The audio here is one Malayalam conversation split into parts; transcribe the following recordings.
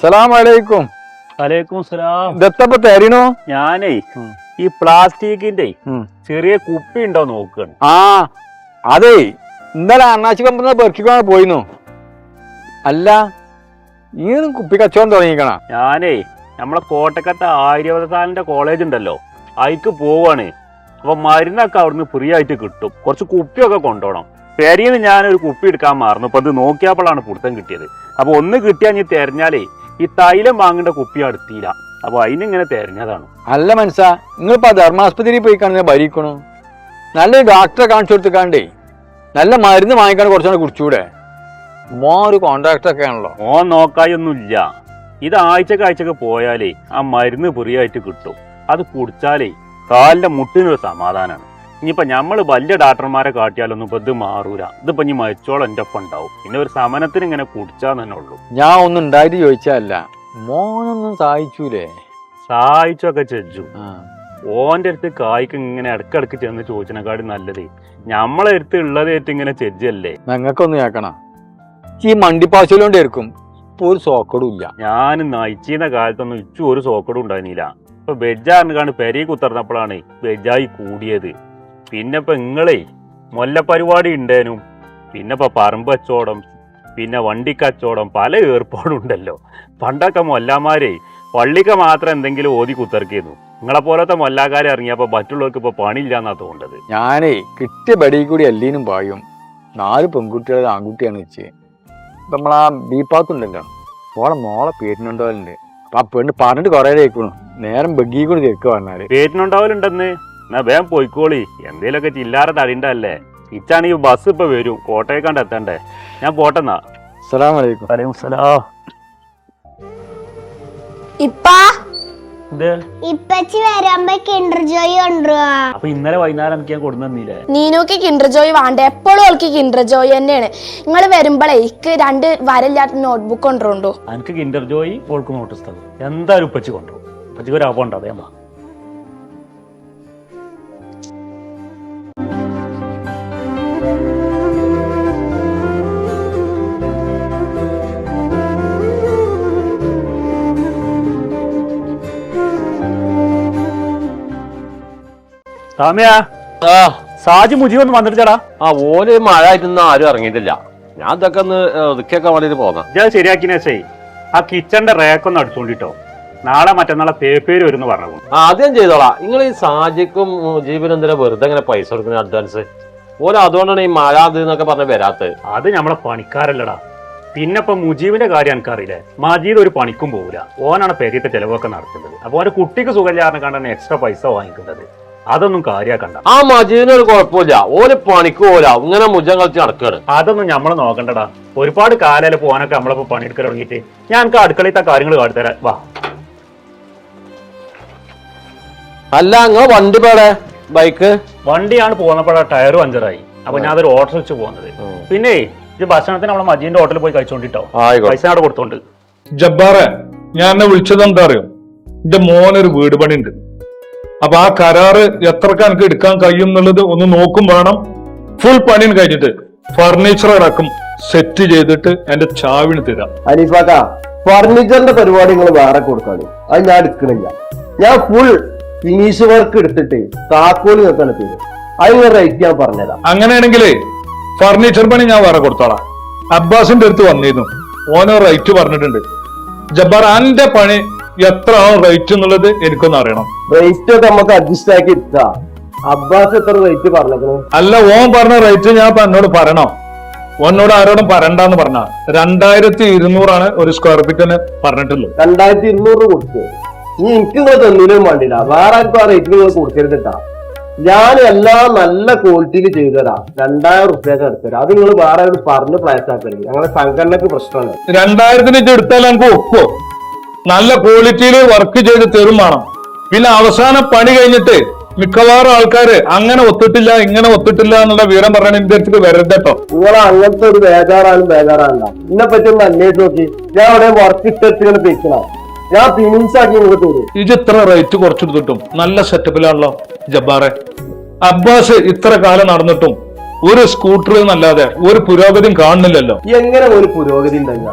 സലാമലൈക്കും അലൈക്കും സലാം ദത്തപ്പ തരണോ? ഞാനേ ഈ പ്ലാസ്റ്റിക്കിന്റെ ചെറിയ കുപ്പി ഉണ്ടോ നോക്കുകയാണ് ആ അതെ. ഇന്നലെ അണ്ണാച്ചി കമ്പനി പെറുക്കിക്കാണ് പോയിന്നു. അല്ല ഈ കുപ്പി കച്ചവടം തുടങ്ങിക്കണ? ഞാനേ നമ്മളെ കോട്ടക്കത്തെ ആര്യവതാലിന്റെ കോളേജ് ഉണ്ടല്ലോ. അതിക്ക് പോവാണ്. അപ്പൊ മരുന്നൊക്കെ അവിടുന്ന് ഫ്രീ ആയിട്ട് കിട്ടും. കുറച്ച് കുപ്പിയൊക്കെ കൊണ്ടുപോകണം. ഞാൻ ഞാനൊരു കുപ്പി എടുക്കാൻ മാറുന്നു. അപ്പൊ അത് നോക്കിയപ്പോഴാണ് പിടുത്തം കിട്ടിയത്. അപ്പൊ ഒന്ന് കിട്ടിയാൽ ഞാൻ തെരഞ്ഞാലേ ഈ തൈലം വാങ്ങേണ്ട കുപ്പി അടുത്തില്ല അപ്പൊ അതിനിങ്ങനെ തെരഞ്ഞതാണ്. അല്ല മനസ്സാ നിങ്ങളിപ്പോ ധർമാസ്പത്രിയിൽ പോയി കാണുന്ന ഭരിക്കണു. നല്ല ഡോക്ടറെ കാണിച്ചു കൊടുത്തിക്കാണ്ടേ നല്ല മരുന്ന് വാങ്ങിക്കാണ്ട് കുറച്ചുകൂടെ കുടിച്ചൂടെ. മോ ഒരു കോൺട്രാക്ടറൊക്കെ ആണല്ലോ. ഓ നോക്കായൊന്നുമില്ല. ഇത് ആഴ്ചക്ക് ആഴ്ചക്ക് പോയാലേ ആ മരുന്ന് പുറിയായിട്ട് കിട്ടും. അത് കുടിച്ചാലേ കാലിന്റെ മുട്ടിനൊരു സമാധാനമാണ് ഇനിയിപ്പോ ഞമ്മൾ വലിയ ഡാക്ടർമാരെ കാട്ടിയാലൊന്നും ഇപ്പൊ ഇത് മാറൂല. ഇതിപ്പോ ഇനി മരിച്ചോളം എന്റെ ഒപ്പം ഉണ്ടാവും. പിന്നെ ഒരു സമനത്തിന് ഇങ്ങനെ കുടിച്ചാൽ തന്നെ ഉള്ളൂ. ഞാൻ ഒന്നും ഉണ്ടായിട്ട് ചോദിച്ചതല്ല. മോനൊന്നും സഹായിച്ചൂലേ? സഹായിച്ചൊക്കെ ചെജു ആ. ഓന്റെ അടുത്ത് കായ്ക്ക് ഇങ്ങനെ ഇടക്കിടക്ക് ചെന്ന് ചോദിച്ചതിനെക്കാട് നല്ലത്. ഞമ്മളെ അടുത്ത് ഉള്ളതായിട്ട് ഇങ്ങനെ ചെജ്ജല്ലേ ഞങ്ങൾക്കൊന്ന് കേൾക്കണം. ഈ മണ്ടിപ്പാശയിലോണ്ടായിരിക്കും ഇപ്പൊ ഒരു സോക്കടും ഇല്ല. ഞാൻ നയിച്ചിരുന്ന കാലത്തൊന്നും ഇച്ചു ഒരു സോക്കടും ഉണ്ടായിരുന്നില്ല. ഇപ്പൊ ബെജാറിന് കാണും പെരി കുത്തർന്നപ്പോഴാണ് ബെജായി കൂടിയത്. പിന്നെ ഇപ്പൊ ഇങ്ങളെ മൊല്ലപ്പരിപാടി ഉണ്ടേനും പിന്നെ ഇപ്പൊ പറമ്പ് കച്ചവടം പിന്നെ വണ്ടി കച്ചവടം പല ഏർപ്പാടുണ്ടല്ലോ പണ്ടൊക്കെ മൊല്ലാമാരെ പള്ളിക്ക് മാത്രം എന്തെങ്കിലും ഓതി കുത്തിറക്കിയിരുന്നു നിങ്ങളെ പോലത്തെ മൊല്ലാക്കാരെ ഇറങ്ങിയപ്പോ മറ്റുള്ളവർക്ക് ഇപ്പൊ പണിയില്ലാന്നാ തോന്നുന്നത്. ഞാനേ കിട്ടിയ ബടി കൂടി അല്ലീനും പായും. നാല് പെൺകുട്ടികളെ ആൺകുട്ടിയാണ് വെച്ച്. നമ്മളാ ബീപ്പാത്തുണ്ടല്ലോ ഓളെ മോളെ പേരിനുണ്ടാവലുണ്ട്. അപ്പൊ ആ പെണ്ണ് പറഞ്ഞിട്ട് കുറേ കേൾക്കണു നേരം ബഗ്ഗി കൂടി കേൾക്കുക പറഞ്ഞാൽ. പേറ്റിനുണ്ടാവലുണ്ടെന്ന് എന്നാ വേം പോയിക്കോളി. എന്തേലൊക്കെ ചില്ലാറ തടിണ്ടല്ലേ? ഇച്ചാണ് ഈ ബസ് ഇപ്പൊ വരും. കോട്ടയക്കാണ്ട് എത്തണ്ടേ? ഞാൻ പോട്ടെന്നാ അസ്സലാം വലൈക്കും വലൈക്കും സലാം. ഇപ്പാ? ഇപ്പച്ചി വരുമ്പോ കിണ്ടർ ജോയ് കൊണ്ടുപോവാ അപ്പൊ ഇന്നലെ വൈകുന്നേരം എനിക്ക് ഞാൻ കൊടുന്നു തന്നില്ലേ? നീനുക്ക് കിണ്ടർ ജോയ് വേണ്ട? എപ്പോഴും ഓൾക്ക് ജോയ് തന്നെയാണ്. നിങ്ങൾ വരുമ്പോഴേ എനിക്ക് രണ്ട് വരല്ലാത്ത നോട്ട്ബുക്ക് കൊണ്ടുണ്ടോ എനിക്ക് കിൻഡർ ജോയി ഓൾക്ക് എന്തായാലും ഉപ്പച്ചി കൊണ്ടുപോകും ഉപ്പച്ചിക്ക് ഒരു അപ്പം ഉണ്ട് വാ ആ. സാജി മുജീബ് ഒന്ന് വന്നിട്ടാ ആ ഓൽ മഴ ആയിട്ടൊന്നും ആരും ഇറങ്ങിയിട്ടില്ല. ഞാൻ ഇതൊക്കെ ഒന്ന് ഒതുക്കിയൊക്കെ വേണ്ടിട്ട് പോന്ന. ഞാൻ ശരിയാക്കിനെ ശരി ആ കിച്ചന്റെ റേക്കൊന്ന് അടുത്തോണ്ടിട്ടോ. നാളെ മറ്റന്നാളെ തേപ്പേര് വരും പറഞ്ഞു ആ ആദ്യം ചെയ്തോളാം. നിങ്ങൾ ഈ സാജിക്കും മുജീബിനും എന്തിനാ വെറുതെ ഇങ്ങനെ പൈസ കൊടുക്കുന്ന അഡ്വാൻസ്? ഓൽ അതുകൊണ്ടാണ് ഈ മഴ അത് എന്നൊക്കെ പറഞ്ഞ് വരാത്തത്. അത് നമ്മളെ പണിക്കാരല്ലടാ. പിന്നെ ഇപ്പൊ മുജീബിന്റെ കാര്യം എനിക്കറിയില്ലേ. മജീദ് ഒരു പണിക്കും പോകില്ല ഓനാണ് പെരിയത്തെ ചെലവൊക്കെ നടത്തുന്നത്. അപ്പൊ ഓന്റെ കുട്ടിക്ക് സുഖമില്ലാതെ കണ്ടാണ് എക്സ്ട്രാ പൈസ വാങ്ങിക്കുന്നത്. അതൊന്നും കാര്യാക്കണ്ട. ആ മജീദിന് ഒരു കുഴപ്പമില്ല. ഓൽ പണിക്ക് പോല ഇങ്ങനെ മുജം കളിച്ച് നടക്കാണ്. അതൊന്നും നമ്മൾ നോക്കണ്ടടാ. ഒരുപാട് കാലയിൽ പോകാനൊക്കെ നമ്മളിപ്പോ പണിയെടുക്കാൻ തുടങ്ങിയിട്ട്. ഞാൻ എനിക്ക് അടുക്കളയിലത്തെ കാര്യങ്ങൾ കാട്ടിത്തരാം. വാ. അല്ല നിങ്ങൾ വണ്ടി പേടെ ബൈക്ക്? വണ്ടിയാണ് പോകുന്നപ്പോഴാ ടയർ പഞ്ചറായി. അപ്പൊ ഞാൻ അതൊരു ഓട്ടോ വെച്ച് പോകുന്നത്. പിന്നെ ഇത് ഭക്ഷണത്തിന് നമ്മളെ മജീന്റെ ഹോട്ടലിൽ പോയി കഴിച്ചോണ്ടിട്ടോ? ആയിക്കോട്ടെ. പൈസ അവിടെ കൊടുത്തോണ്ട്. ജബ്ബാറെ ഞാൻ എന്നെ വിളിച്ചത് എന്താ അറിയോ? എന്റെ മോനൊരു വീട് പണിയുണ്ട്. അപ്പൊ ആ കരാറ് എത്രക്ക് എനിക്ക് എടുക്കാൻ കഴിയും എന്നുള്ളത് ഒന്ന് നോക്കും വേണം. ഫുൾ പണിയും കഴിഞ്ഞിട്ട് ഫർണിച്ചർ അടക്കം സെറ്റ് ചെയ്തിട്ട് എന്റെ ചാവിന് തരാം. അനീഫാക്ക ഫർണിച്ചറിന്റെ പരിപാടി നിങ്ങൾ വേറെ കൊടുക്കാണ്. അത് ഞാൻ എടുക്കണില്ല. ഞാൻ ഫുൾ ഫിനിഷ് വർക്ക് എടുത്തിട്ട് താക്കോൽ നിൽക്കാണ് തരും അതിന് റേറ്റ് ഞാൻ പറഞ്ഞുതരാം. അങ്ങനെയാണെങ്കിൽ ഫർണിച്ചർ പണി ഞാൻ വേറെ കൊടുത്തോളാം. അബ്ബാസിന്റെ അടുത്ത് വന്നിരുന്നു. ഓനോ റേറ്റ് പറഞ്ഞിട്ടുണ്ട്. ജബ്ബാർ അന്റെ പണി എത്ര ആണ് റേറ്റ് എന്നുള്ളത് എനിക്കൊന്ന് അറിയണം. റേറ്റ് ഒക്കെ നമുക്ക് അഡ്ജസ്റ്റ് ആക്കി ഇട്ടാ അബ്ബാസ് എത്ര റേറ്റ് പറഞ്ഞേക്കണു? അല്ല ഓൻ പറഞ്ഞ റേറ്റ് ഞാൻ ഇപ്പൊ എന്നോട് പറയണോ. ഒന്നോട് ആരോടും പറയണ്ടെന്ന് പറഞ്ഞ. രണ്ടായിരത്തി ഇരുന്നൂറാണ് ഒരു സ്ക്വയർ ഫീറ്റിന് പറഞ്ഞിട്ടുള്ളത്. രണ്ടായിരത്തി ഇരുന്നൂറ് കൊടുത്തു. ഇനി എനിക്ക് നിങ്ങൾ തന്നൂലും വേണ്ടില്ല വേറെ ആർക്കും ആ റേറ്റ് നിങ്ങൾ കൊടുക്കരുത് കേട്ടാ ഞാൻ എല്ലാം നല്ല ക്വാളിറ്റിയിൽ ചെയ്തു തരാം. രണ്ടായിരം റുപ്യൊക്കെ എടുത്തരാം അത് നിങ്ങൾ വേറെ പറഞ്ഞ് പ്ലേസ് ആക്കരുത്. ഞങ്ങളുടെ സംഘടനക്ക് പ്രശ്നമാണ്. രണ്ടായിരത്തിന് എടുത്താൽ നമുക്ക് ഒപ്പോ. നല്ല ക്വാളിറ്റിയിൽ വർക്ക് ചെയ്ത് തരും വേണം. പിന്നെ അവസാനം പണി കഴിഞ്ഞിട്ട് മിക്കവാറും ആൾക്കാര് അങ്ങനെ ഒത്തിട്ടില്ല ഇങ്ങനെ ഒത്തിട്ടില്ല എന്നുള്ള വിവരം പറയണ എന്റെ അടുത്ത് വരരുത് കേട്ടോ. നിങ്ങൾ അങ്ങനത്തെ ഒരു ബേജാറാണ് ബേജാറാണല്ല എന്നെ പറ്റി ഒന്ന് അന്വേഷിച്ച് നോക്കി. ഞാൻ അവിടെ വർക്ക് ഇട്ടിങ്ങനെ തേക്കണം ഞാൻ ഫിനിൻസ് ആക്കി നിങ്ങൾക്ക് ഇത് ഇത്ര റേറ്റ് കുറച്ചെടുത്തിട്ടും നല്ല സെറ്റപ്പിലാണല്ലോ ജബ്ബാറെ. അബ്ബാസ് ഇത്ര കാലം നടന്നിട്ടും ഒരു സ്കൂട്ടർ എന്നല്ലാതെ ഒരു പുരോഗതിയും കാണുന്നില്ലല്ലോ. എങ്ങനെ ഒരു പുരോഗതി ഉണ്ടായില്ല?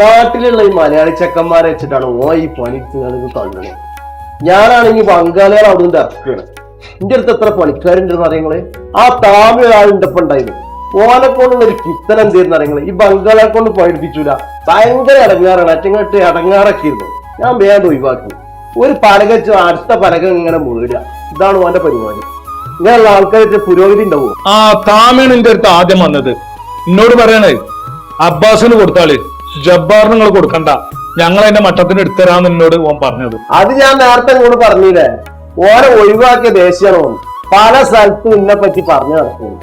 നാട്ടിലുള്ള ഈ മലയാളി ചെക്കന്മാരെ വെച്ചിട്ടാണ് ഓ ഈ പണിക്കുന്നത് തള്ളണേ ഞാനാണെങ്കിൽ ബംഗാളികൾ അവിടെ നിന്ന് ഇറക്കുകയാണ്. എന്റെ അടുത്ത് എത്ര പണിക്കാരുണ്ടെന്ന് അറിയങ്ങൾ ആ താമി ഒരാളുടെ ഒപ്പം ഉണ്ടായിരുന്നു ഓനെ കൊണ്ടുള്ള ഒരു കിത്തൻ എന്തായിരുന്നു അറിയങ്ങൾ ഈ ബംഗാളെ കൊണ്ട് പഠിപ്പിച്ചൂല ഭയങ്കര ഇടങ്ങാറാണ്. അറ്റങ്ങോട്ട് ഇടങ്ങാറൊക്കെയിരുന്നു ഞാൻ വേണ്ട ഒഴിവാക്കി. ഒരു പലക വെച്ച് അടുത്ത പലക ഇങ്ങനെ മുഴുക ഇതാണ് ഓന്റെ പരിപാടി. ഇങ്ങനെയുള്ള ആൾക്കാരുടെ പുരോഗതി ഉണ്ടാവും ആ താമയാണ് എന്റെ അടുത്ത് ആദ്യം വന്നത്. എന്നോട് പറയണേ അബ്ബാസിന് കൊടുത്താൾ ജബ്ബാറിന് നിങ്ങൾ കൊടുക്കണ്ട. ഞങ്ങൾ അതിന്റെ മട്ടത്തിന് എടുത്തരാന്ന് എന്നോട് ഓൻ പറഞ്ഞത്. അത് ഞാൻ നേരത്തെ ഇങ്ങോട്ട് പറഞ്ഞില്ലേ? ഓരെ ഒഴിവാക്കിയ ദേശീയമാണ് പല സ്ഥലത്തും ഇന്നെ പറ്റി പറഞ്ഞു നടക്കുന്നു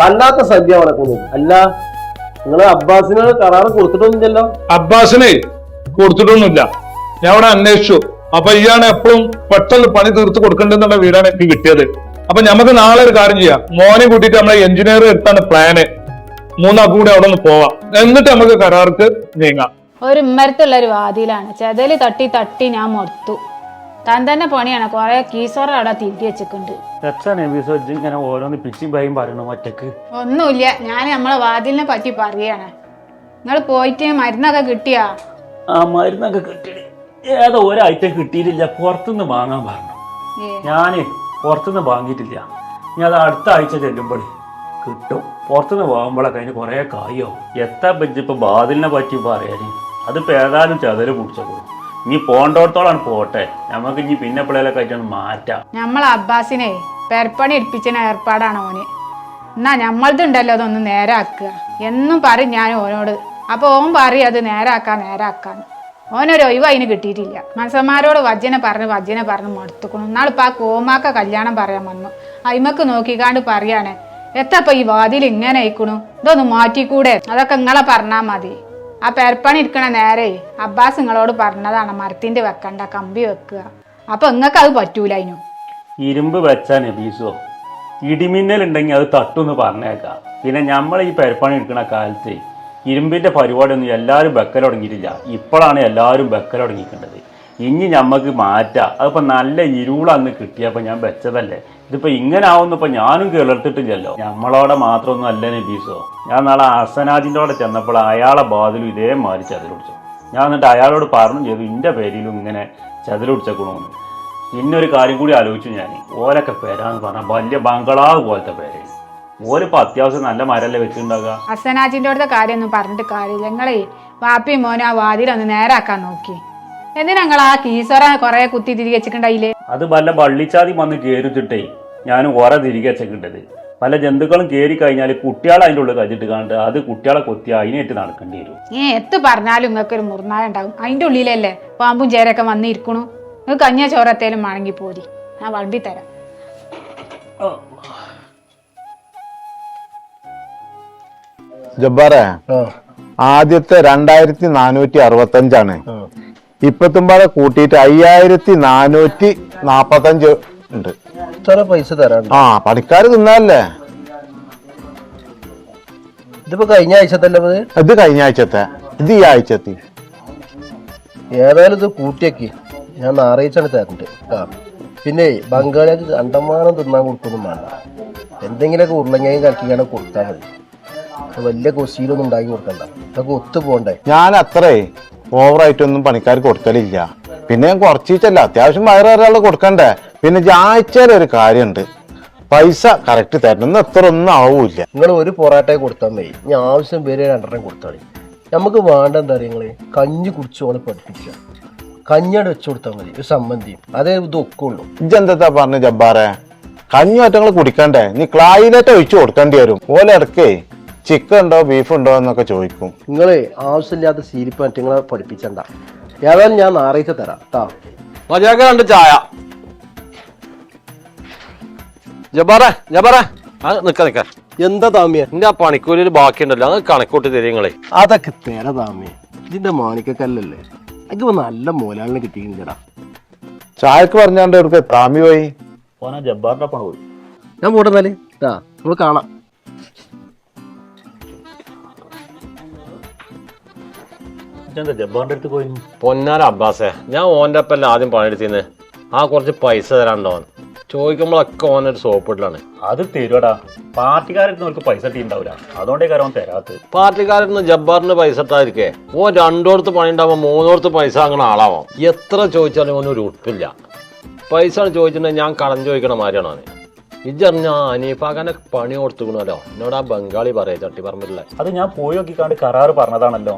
വല്ലാത്ത സദ്യ നടക്കുന്നു അല്ല നിങ്ങൾ അബ്ബാസിന് കരാറ് കൊടുത്തിട്ടൊന്നുമില്ലല്ലോ? അബ്ബാസിനെ കൊടുത്തിട്ടൊന്നുമില്ല. ഞാൻ അവിടെ അന്വേഷിച്ചു. അപ്പൊ ഇയാണ് എപ്പോഴും പെട്ടെന്ന് പണി തീർത്ത് കൊടുക്കേണ്ടെന്നുള്ള വീടാണ് എനിക്ക് കിട്ടിയത്. അപ്പൊ നമുക്ക് നാളെ ഒരു കാര്യം ചെയ്യാം. മോനെ കൂട്ടിയിട്ട് നമ്മളെ എഞ്ചിനീയർ എടുത്താണ് പ്ലാന് മൂന്നാൾക്കും കൂടി അവിടെ ഒന്ന് പോവാം. എന്നിട്ട് നമുക്ക് കരാർക്ക് നീങ്ങാം. ഒരു ഉമ്മരത്തുള്ള ഒരു വാതിലാണ്. ചെതൽ തട്ടി തട്ടി ഞാൻ മൊത്തു താൻ തന്നെ പണിയാണ്. കൊറേ കീസോറ അവിടെ തിരികെ വെച്ചിട്ടുണ്ട്. എപ്പിസോഡ് ഇജ്ജ് ഇങ്ങനെ ഓരോന്ന് പിച്ചിയും ഭയം പറയണു ഒറ്റയ്ക്ക്? ഒന്നുമില്ല. ഞാൻ നമ്മളെ വാതിലിനെ പറ്റി പറയാണ്. നിങ്ങൾ പോയിട്ട് മരുന്നൊക്കെ കിട്ടിയാ? ആ മരുന്നൊക്കെ കിട്ടി. ഏതോ ഒരാഴ്ച കിട്ടിയിട്ടില്ല. പുറത്തുനിന്ന് വാങ്ങാൻ പറഞ്ഞു. ഞാൻ പുറത്തുനിന്ന് വാങ്ങിയിട്ടില്ല. ഞാൻ അത് അടുത്ത ആഴ്ച ചെല്ലുമ്പോൾ കിട്ടും. പുറത്തുനിന്ന് വാങ്ങുമ്പോഴൊക്കെ അതിന് കുറേ കായോ? എത്താ പറ്റിപ്പോ ബാതിലിനെ പറ്റി പറയാന് അതിപ്പോൾ ഏതായാലും ചതൽ പിടിച്ചോളൂ ഇനി പോണ്ടോടത്തോളാണ് പോട്ടെ. നമുക്ക് ഇനി പിന്നെ പിള്ളേരൊക്കെ ആയിട്ടാണ് മാറ്റാം. നമ്മൾ അബ്ബാസിനെ പെരപ്പണി എടുപ്പിച്ചിന ഏർപ്പാടാണ് ഓന്. എന്നാ നമ്മളതുണ്ടല്ലോ അതൊന്ന് നേരാക്കുക. എന്നും പറയും ഞാൻ ഓനോട്. അപ്പോൾ ഓൻ പറയും അത് നേരാക്കാൻ നേരാക്കാൻ. ഓനൊരു ഒഴിവ് അതിന് കിട്ടിയിട്ടില്ല. മനസ്സന്മാരോട് വജ്ജനെ പറഞ്ഞ് വജ്ജനെ പറഞ്ഞ് മടുത്തുക്കണം. എന്നാളിപ്പോ ആ കോമാക്ക കല്യാണം പറയാൻ വന്നു. അയിമക്ക് നോക്കിക്കാണ്ട് പറയാണ് എത്തപ്പോ ഈ വാതിൽ ഇങ്ങനെ അയക്കണു ഇതൊന്ന് മാറ്റിക്കൂടെ? അതൊക്കെ നിങ്ങളെ പറഞ്ഞാ മതി. ആ പെരപ്പണി ഇരിക്കണ നേരെ അബ്ബാസ് നിങ്ങളോട് പറഞ്ഞതാണ് മരത്തിന്റെ വെക്കണ്ട കമ്പി വെക്കുക. അപ്പൊ നിങ്ങൾക്ക് അത് പറ്റൂല ഇരുമ്പ് വെച്ചാ നബീസോ ഇടിമിന്നൽ ഉണ്ടെങ്കിൽ അത് തട്ടുന്ന് പറഞ്ഞേക്കാം. പിന്നെ നമ്മൾ ഈ പെരപ്പണി എടുക്കുന്ന കാലത്ത് ഇരുമ്പിന്റെ പരിപാടിയൊന്നും എല്ലാവരും വെക്കൽ ഇപ്പോഴാണ് എല്ലാവരും വെക്കൽ ഇനി ഞമ്മക്ക് മാറ്റാം. അതിപ്പോൾ നല്ല ഇരുളന്ന് കിട്ടിയപ്പോൾ ഞാൻ വെച്ചതല്ലേ. ഇതിപ്പോൾ ഇങ്ങനെ ആവുന്നപ്പോൾ ഞാനും കേളർത്തിട്ടില്ലല്ലോ. നമ്മളോടെ മാത്രമൊന്നും അല്ല നബീസോ ഞാൻ നാളെ അസനാജിന്റെ അവിടെ ചെന്നപ്പോൾ അയാളെ ഇതേ ഇതേമാതിരി ചതിലൊടിച്ചു ഞാൻ എന്നിട്ട് അയാളോട് പറഞ്ഞു ചെയ്തു ഇന്റെ പേരിലും ഇങ്ങനെ ചതിലൊടിച്ചേക്കണമെന്ന് പിന്നെ ഒരു കാര്യം കൂടി ആലോചിച്ചു ഞാൻ. ഓലൊക്കെ പേരാന്ന് പറഞ്ഞാൽ വലിയ ബംഗളാവ് പോലത്തെ പേര്. ഓലിപ്പോ അത്യാവശ്യം നല്ല മരല്ലേ വെച്ചിട്ടുണ്ടാകുക അസനാജിന്റെ അടുത്ത കാര്യമൊന്നും പറഞ്ഞിട്ട് കാര്യമില്ല. നിങ്ങളെ വാപ്പി മോനെ ആ വാതിലൊന്ന് നേരാക്കാൻ നോക്കി. എന്തിനാ നിങ്ങൾ ആ കീസറ കൊറേ കുത്തി തിരികെ വെച്ചിട്ടുണ്ടായില്ലേ അത് വല്ല വള്ളിച്ചാതി വന്ന് കയറിച്ചിട്ടേ ഞാൻ കുറെ തിരികെ വെച്ചിട്ടുണ്ടത് പല ജന്തുക്കളും കേറി കഴിഞ്ഞാൽ കുട്ടികളെ അതിന്റെ ഉള്ളിൽ കഴിച്ചിട്ട് കണ്ട് അത് കുട്ടികളെ കൊത്തി അതിനേറ്റ് നടക്കേണ്ടി വരും. ഏ എത്ത് പറഞ്ഞാലും നിങ്ങൾക്ക് ഒരു മുറിനായ ഉണ്ടാകും. അതിന്റെ ഉള്ളിലല്ലേ പാമ്പും ചേരൊക്കെ വന്നിരിക്കണു. നിങ്ങൾക്ക് കഞ്ഞ ചോറത്തേലും വേണമെങ്കിൽ പോരി. ഞാൻ വണ്ടി തരാം. ജബ്ബാറെ ആദ്യത്തെ രണ്ടായിരത്തി നാനൂറ്റി അറുപത്തി അഞ്ചാണ് കൂട്ടിട്ട് കൂട്ടിയിട്ട് അയ്യായിരത്തി നാനൂറ്റി നാപ്പത്തഞ്ച് ഉണ്ട്. ഇത്ര പൈസ തരാണ്ട് ആ പണിക്കാർ തിന്നാലേ ഇതിപ്പോ കഴിഞ്ഞ ആഴ്ചത്തല്ലേ ഇത് ഇത് കഴിഞ്ഞ ആഴ്ചത്തെ. ഇത് ഈ ആഴ്ചത്തി. ഏതായാലും ഇത് കൂട്ടിയാക്കി. ഞാൻ ഞായറാഴ്ചയാണ് തരണ്ട്. ആ പിന്നെ ബംഗാളിക്ക് കണ്ടമാനം തിന്നാൻ കൊടുക്കൊന്നും വേണ്ട. എന്തെങ്കിലുമൊക്കെ ഉരുളങ്ങയും കലക്കിയാണ് കൊടുത്താൽ മതി. വലിയ കൊശിയിലൊന്നും ഉണ്ടാക്കി കൊടുക്കണ്ട. അതൊക്കെ ഒത്തു പോണ്ടേ ഞാൻ അത്രേ ഓവറായിട്ടൊന്നും പണിക്കാർ കൊടുക്കലില്ല. പിന്നെ ഞാൻ കുറച്ചിട്ടല്ല അത്യാവശ്യം വയറ് ഒരാൾ കൊടുക്കണ്ടേ? പിന്നെ ആഴ്ചയിൽ ഒരു കാര്യമുണ്ട് പൈസ കറക്റ്റ് തരണം. എത്ര ഒന്നും ആവൂല നിങ്ങൾ ഒരു പൊറാട്ടയെ കൊടുത്താൽ മതി. ഞാൻ ആവശ്യം പേര് രണ്ടെണ്ണം കൊടുത്താൽ നമുക്ക് വേണ്ട എന്താ പറയുക നിങ്ങൾ? കഞ്ഞി കുടിച്ചോളെ പഠിപ്പിക്കുക. കഞ്ഞിയുടെ വെച്ച് കൊടുത്താൽ മതി. ഒരു സംബന്ധിയും അതേ ഇതൊക്കെ ഉള്ളൂ. ഇജെന്താ പറഞ്ഞ ജബ്ബാറെ? കഞ്ഞി ഒറ്റങ്ങൾ കുടിക്കണ്ടേ? നീ ക്ലായിലേറ്റ് ഒഴിച്ചു കൊടുക്കേണ്ടി വരും. ഓലെ ഇടക്കേ. ചിക്കൻ ഉണ്ടോ ബീഫ് ഉണ്ടോ എന്നൊക്കെ ചോദിക്കും. നിങ്ങൾ ആവശ്യമില്ലാത്ത സീരിപ്പ് മറ്റേ നിങ്ങളെ പഠിപ്പിച്ചണ്ട. ഏതായാലും ഞാൻ നാറേറ്റ് തരാം കേട്ടോ മജാക്ക രണ്ട് ചായ. ജബാറേ ജബാറേ ആ നിക്ക നിക്ക. എന്താ താമിയ? എന്റെ ആ പണിക്കൂലി ഒരു ബാക്കിയുണ്ടല്ലോ അത് കണക്കൂട്ടി തരും നിങ്ങളെ. അതൊക്കെ തേര താമിയ. ഇതിന്റെ മാണിക്കക്കല്ലല്ലേ? എനിക്ക് നല്ല മോലാളിനെ കിട്ടിയില്ലടാ ചായക്ക് പറഞ്ഞാണ്ട് ഇവർക്ക് താമി പോയി. ഓനാ ജബ്ബാറിന്റെ പണ പോയി. ഞാൻ പോട്ടെ എന്നാൽ. ആ നമ്മൾ കാണാം. ജബ്ബാറിന്റെ അടുത്ത് പൊന്നാര അബ്ബാസേ ഞാൻ ഓന്റെ അപ്പല്ല ആദ്യം പണിയെടുത്തിന്ന്? ആ കുറച്ച് പൈസ തരാണ്ടോ ചോദിക്കുമ്പോഴൊക്കെ ഓനൊരു സോപ്പിടലാണ് അത് തരുവടാ? പാർട്ടിക്കാരുടെ അവർക്ക് പൈസ ഇട്ടിണ്ടാവില്ല അതുകൊണ്ടേ കാര്യം തരാത്ത. പാർട്ടിക്കാരന് ജബ്ബാറിന് പൈസ ഇട്ടായിരിക്കേ ഓ രണ്ടോടത്ത് പണി ഉണ്ടാവുമ്പോൾ മൂന്നോടത്ത് പൈസ അങ്ങനെ ആളാവാം? എത്ര ചോദിച്ചാലും ഓനൊരു ഉറപ്പില്ല പൈസ ചോദിച്ചിട്ടുണ്ടെങ്കിൽ ഞാൻ കടം ചോദിക്കണ മാതിരിയാണ് ഓന്? ഇജറിഞ്ഞ അനീഫാഖാനെ പണി കൊടുത്തുക്കണല്ലോ. എന്നോട് ആ ബംഗാളി പറയാ ചട്ടി പറമ്പില്ല അത് ഞാൻ പോയി നോക്കിക്കാണ്ട് കരാറ് പറഞ്ഞതാണല്ലോ.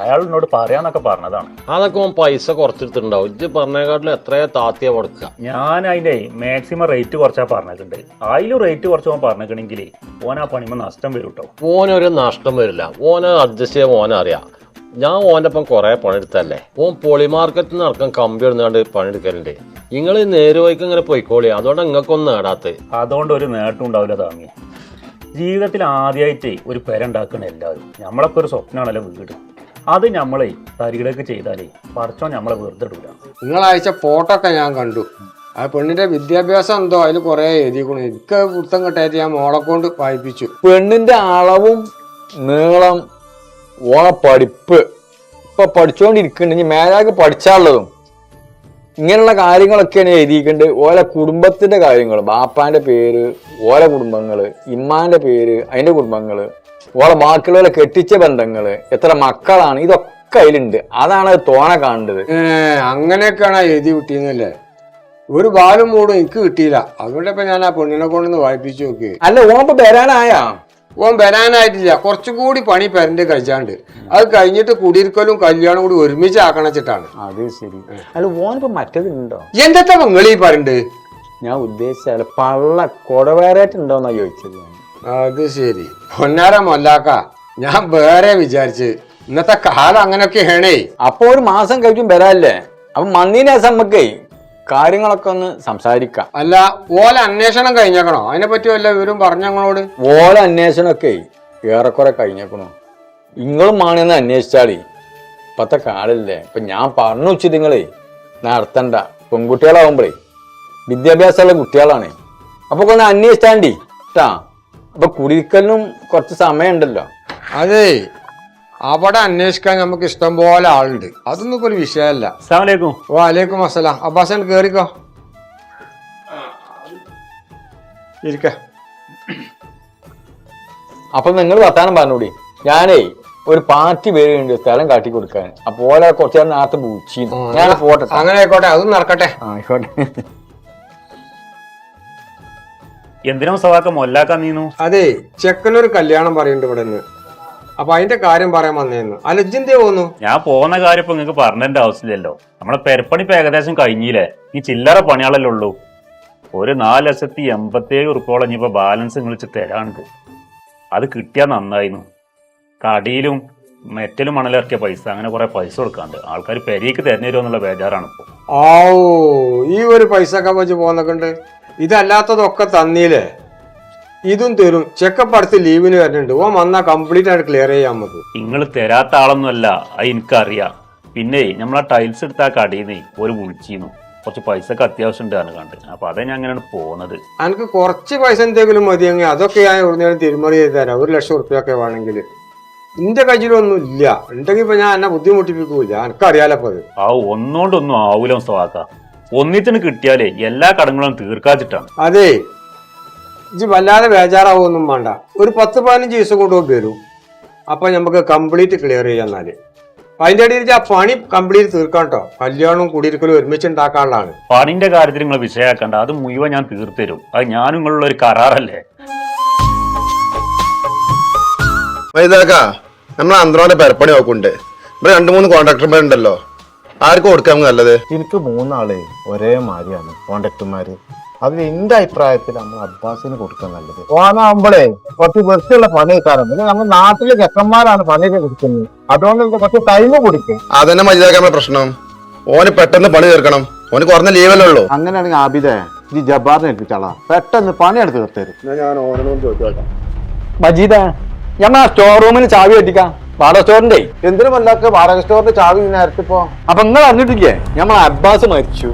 അയാൾ എന്നോട് പറയാന്നൊക്കെ പറഞ്ഞതാണ്. അതൊക്കെ ഓൻ പൈസ കുറച്ചെടുത്തിട്ടുണ്ടാവും. ഇത് പറഞ്ഞേക്കാട്ടിലും എത്രയാ താത്തിയ കൊടുക്കുക ഞാൻ അതിന്റെ മാക്സിമം റേറ്റ് കുറച്ചാ പറഞ്ഞിട്ടുണ്ട്. അതിലും റേറ്റ് കുറച്ച് ഓൻ പറഞ്ഞിട്ടുണ്ടെങ്കിൽ ഓൻ ആ പണിമ നഷ്ടം വരും കേട്ടോ ഓനൊരു നഷ്ടം വരില്ല. ഓനെ അഡ്ജസ്റ്റ് ചെയ്യാൻ ഓനറിയാം ഞാൻ ഓന്റെ ഒപ്പം കുറേ പണിയെടുത്തല്ലേ ഓൻ പോളി മാർക്കറ്റിൽ നിന്ന് നടക്കാൻ കമ്പി എടുന്നാണ്ട് പണിയെടുക്കലുണ്ട്. നിങ്ങൾ നേരെ വഴിക്ക് ഇങ്ങനെ പോയിക്കോളി അതുകൊണ്ട് നിങ്ങൾക്കൊന്നും നേടാത്ത അതുകൊണ്ട് ഒരു നേട്ടം ഉണ്ടാവില്ല താങ്ങി. ജീവിതത്തിൽ ആദ്യമായിട്ട് ഒരു പെര ഉണ്ടാക്കണ എല്ലാവരും. നമ്മളൊക്കെ ഒരു സ്വപ്നമാണല്ലോ വീട്. അത് നമ്മളെ തരികിടൊക്കെ ചെയ്താലേ പറച്ചോ നമ്മളെ വെറുതെ ഇടൂല നിങ്ങൾ അയച്ച ഫോട്ടോ ഒക്കെ ഞാൻ കണ്ടു. ആ പെണ്ണിന്റെ വിദ്യാഭ്യാസം എന്തോ അതിൽ കുറെ എഴുതിക്കണു. എനിക്ക് വൃത്തം കിട്ടായിട്ട് ഞാൻ മോളെ കൊണ്ട് വായിപ്പിച്ചു. പെണ്ണിന്റെ അളവും നീളം ഓണ പഠിപ്പ്. ഇപ്പൊ പഠിച്ചുകൊണ്ടിരിക്കുന്നുണ്ട് ഇനി മേലാക്ക് പഠിച്ചാലുള്ളതും ഇങ്ങനെയുള്ള കാര്യങ്ങളൊക്കെയാണ് എഴുതിയിട്ടുണ്ട്. ഓരോ കുടുംബത്തിന്റെ കാര്യങ്ങൾ ബാപ്പാന്റെ പേര് ഓരോ കുടുംബങ്ങൾ ഇമ്മാന്റെ പേര് അതിന്റെ കുടുംബങ്ങൾ ഓളെ ബാക്കിയുള്ള കെട്ടിച്ച ബന്ധങ്ങൾ എത്ര മക്കളാണ് ഇതൊക്കെ അതിലുണ്ട്. അതാണ് അത് തോണ കാണേണ്ടത് ഏ അങ്ങനെയൊക്കെയാണ് എഴുതി കിട്ടിയെന്നല്ലേ ഒരു ബാലും മൂടും എനിക്ക് കിട്ടിയില്ല. അതുകൊണ്ട് ഇപ്പൊ ഞാൻ ആ പെണ്ണിനെ കൊണ്ടൊന്ന് വായിപ്പിച്ചു നോക്കി. അല്ല ഓണപ്പ് വരാനായാ? ഓൻ വരാനായിട്ടില്ല. കുറച്ചും കൂടി പണി പെരന്റെ കഴിച്ചാണ്ട്. അത് കഴിഞ്ഞിട്ട് കുടിയിരിക്കലും കല്യാണം കൂടി ഒരുമിച്ച് ആക്കണച്ചിട്ടാണ് അത് ശരി. അല്ല ഓനിപ്പോ മറ്റേതുണ്ടോ? എന്തൊക്കെ നിങ്ങളീ പറയണ്ട്? ഞാൻ ഉദ്ദേശിച്ച പള്ള കൊടവേറായിട്ടുണ്ടോന്നാ ചോദിച്ചത് അത് ശരി. പൊന്നാര മൊല്ലാക്ക? ഞാൻ വേറെ വിചാരിച്ച്. ഇന്നത്തെ കാലം അങ്ങനെയൊക്കെയാണേ. അപ്പൊ ഒരു മാസം കഴിച്ചും വരാല്ലേ? അപ്പൊ മന്നീനെ നമ്മക്കേ കാര്യങ്ങളൊക്കെ ഒന്ന് സംസാരിക്കാം. അല്ല ഓല അന്വേഷണം കഴിഞ്ഞേക്കണോ? അതിനെ പറ്റി വല്ല വിവരം പറഞ്ഞ ഞങ്ങളോട് ഓല അന്വേഷണമൊക്കെ ഏറെക്കുറെ കഴിഞ്ഞേക്കണോ. നിങ്ങളും മാണെന്ന് അന്വേഷിച്ചാളി. ഇപ്പത്തെ കാലല്ലേ. ഇപ്പൊ ഞാൻ പറഞ്ഞു വെച്ചു നിങ്ങളെ നടത്തണ്ട. പെൺകുട്ടികളാവുമ്പളേ വിദ്യാഭ്യാസമുള്ള കുട്ടികളാണ്. അപ്പൊ ഒന്ന് അന്വേഷിച്ചാണ്ടി. ട്ടാ അപ്പൊ കുടിക്കലിനും കുറച്ച് സമയമുണ്ടല്ലോ. അതെ അവിടെ അന്വേഷിക്കാൻ നമുക്ക് ഇഷ്ടം പോലെ ആളുണ്ട്. അതൊന്നും ഇപ്പൊ ഒരു വിഷയമല്ല. അസ്സാമലൈക്കും വാലേക്കും അലൈക്കും അസ്സലാം അബ്ബാസൻ കേറിക്കോ. ഇരിക്ക. അപ്പൊ നിങ്ങൾ വർത്താനം പറഞ്ഞൂടി. ഞാനേ ഒരു പാർട്ടി പേരുണ്ട് സ്ഥലം കാട്ടി കൊടുക്കാൻ. അപ്പൊ ഓലെ കുറച്ചു നേരം നേരത്തെ പൂച്ചി ഞാൻ പോട്ടെ അങ്ങനെ ആയിക്കോട്ടെ അതും നടക്കട്ടെ. ആ, ആയിക്കോട്ടെ. എന്തിനാ സവാക്ക മൊല്ലാക്കാൻ നീന്നു? അതെ ചെക്കനൊരു കല്യാണം പറയുന്നുണ്ട് ഇവിടെ നിന്ന് അപ്പൊ അതിന്റെ കാര്യം പറയാൻ വന്നേന്ന്. അലജിന്റെ പോന്നു. ഞാൻ പോകുന്ന കാര്യം ഇപ്പൊ നിങ്ങൾക്ക് പറഞ്ഞതിന്റെ ആവശ്യമില്ലല്ലോ. നമ്മളെ പെരപ്പണി ഇപ്പൊ ഏകദേശം കഴിഞ്ഞില്ലേ? ഈ ചില്ലറ പണിയാളല്ലേ ഉള്ളൂ. ഒരു നാല് ലക്ഷത്തി എൺപത്തേഴ് ഉറുപ്പോളം ഇനിയിപ്പോ ബാലൻസ് വിളിച്ച് തരാണ്ട് അത് കിട്ടിയാൽ നന്നായിരുന്നു. കടിയിലും മെറ്റലും മണലിറക്കിയ പൈസ അങ്ങനെ കുറെ പൈസ കൊടുക്കാണ്ട്. ആൾക്കാർ പെരേക്ക് തരുന്നേരോ എന്നുള്ള ബേജാറാണ് ഇപ്പൊ. ഓ ഈ ഒരു പൈസ ഒക്കെ വെച്ച് പോകുന്നൊക്കെ ഉണ്ട്. ഇതല്ലാത്തതൊക്കെ തന്നീലേ ഇതും തരും. ചെക്കപ്പ് അടുത്ത് ലീവിന് വരുന്നുണ്ട് ഓൻ വന്നാ കംപ്ലീറ്റ് ആയിട്ട് ക്ലിയർ ചെയ്യാൻ നമുക്ക് നിങ്ങൾ തരാത്ത ആളൊന്നുമല്ല അത് എനിക്കറിയാം. പിന്നെ നമ്മളാ ടൈൽസ് എടുത്ത ആ കടയിൽ ഒരു വിളിച്ചിരുന്നു. കുറച്ച് പൈസക്ക് അത്യാവശ്യം ഉണ്ടാണ് കണ്ട് അപ്പൊ അതേ ഞാൻ അങ്ങനെയാണ് പോണത് എനിക്ക് കുറച്ച് പൈസ എന്തെങ്കിലും മതിയെങ്കിൽ അതൊക്കെ ഞാൻ എവിടുന്നേലും തിരുമറി ചെയ്ത് തരാം. ഒരു ലക്ഷം ഉറുപ്പ്യൊക്കെ വേണമെങ്കിൽ. എന്റെ കയ്യിലൊന്നും ഇല്ല. ഉണ്ടെങ്കിൽ ഇപ്പൊ ഞാൻ എന്നെ ബുദ്ധിമുട്ടിപ്പിക്കൂല. എനിക്കറിയാലപ്പോ അത്. ആ ഒന്നുകൊണ്ടൊന്നും ആവൂല സവാക്ക ഒന്നിത്തിന് കിട്ടിയാലേ എല്ലാ കടങ്ങളും തീർക്കാച്ചിട്ടാണ്. അതെ. ഇജ്ജ് വല്ലാതെ ബേജാറാവൊന്നും വേണ്ട. ഒരു പത്ത് പതിനഞ്ച് ദിവസം കൊണ്ട് വരൂ. അപ്പൊ നമുക്ക് കംപ്ലീറ്റ് ക്ലിയർ ചെയ്യാന്നാൽ അതിന്റെ ഇടയിൽ ആ പണി കംപ്ലീറ്റ് തീർക്കാം കേട്ടോ കല്യാണവും കുടിയിരിക്കലും ഒരുമിച്ച് ഉണ്ടാക്കാനുള്ളതാണ്. പണിന്റെ കാര്യത്തിൽ നിങ്ങൾ വിഷയാക്കണ്ട അത് മുഴുവൻ ഞാൻ തീർത്തരും. അത് ഞാനും നിങ്ങളുള്ള ഒരു കരാറല്ലേ? വൈതാക്ക നമ്മൾ അന്ത്രോന്റെ പെരപ്പണി നോക്കുന്നുണ്ട്. ഇവിടെ രണ്ട് മൂന്ന് കോൺട്രാക്ടർമാരുണ്ടല്ലോ ആർക്കും കൊടുക്കാൻ നല്ലത്? എനിക്ക് മൂന്നാളെ ഒരേ മാതിരിയാണ് കോണ്ടാക്ടർമാര് അതിൽ എന്റെ അഭിപ്രായത്തിൽ നമ്മൾ അബ്ബാസിന് കൊടുക്കാൻ നല്ലത്. ഓനാകുമ്പോഴേ കുറച്ച് വൃത്തിയുള്ള പണി കാരണം പിന്നെ നമ്മുടെ നാട്ടിലെ ചെക്കന്മാരാണ് പണിയൊക്കെ കൊടുക്കുന്നത്. അതുകൊണ്ട് കുറച്ച് ടൈം കൊടുക്കും. അതന്നെ മജിതാക്കാൻ പ്രശ്നം. ഓന് പെട്ടെന്ന് പണി തീർക്കണം. ഓന് കുറഞ്ഞ ലീവല്ലേ ഉള്ളൂ. അങ്ങനെയാണെങ്കിൽ ആബിദേ ഈ ജബാറിനെ ഏൽപ്പിച്ചാളാ. പെട്ടെന്ന് പണിയെടുത്ത് തീർത്തരും ഞാൻ ഓനോട് ചോദിച്ചോട്ടെ മജീദ ഞമ്മ സ്റ്റോർ റൂമിന് ചാവി കെട്ടിക്കാം. വാടക സ്റ്റോറിന്റെ എന്തിനും വല്ലാത്ത വാടക സ്റ്റോറിന്റെ ചാവി നേരത്തെ ഇപ്പോ അപ്പൊ നിങ്ങൾ അറിഞ്ഞിട്ടില്ലേ? ഞമ്മളെ അബ്ബാസ് മരിച്ചു.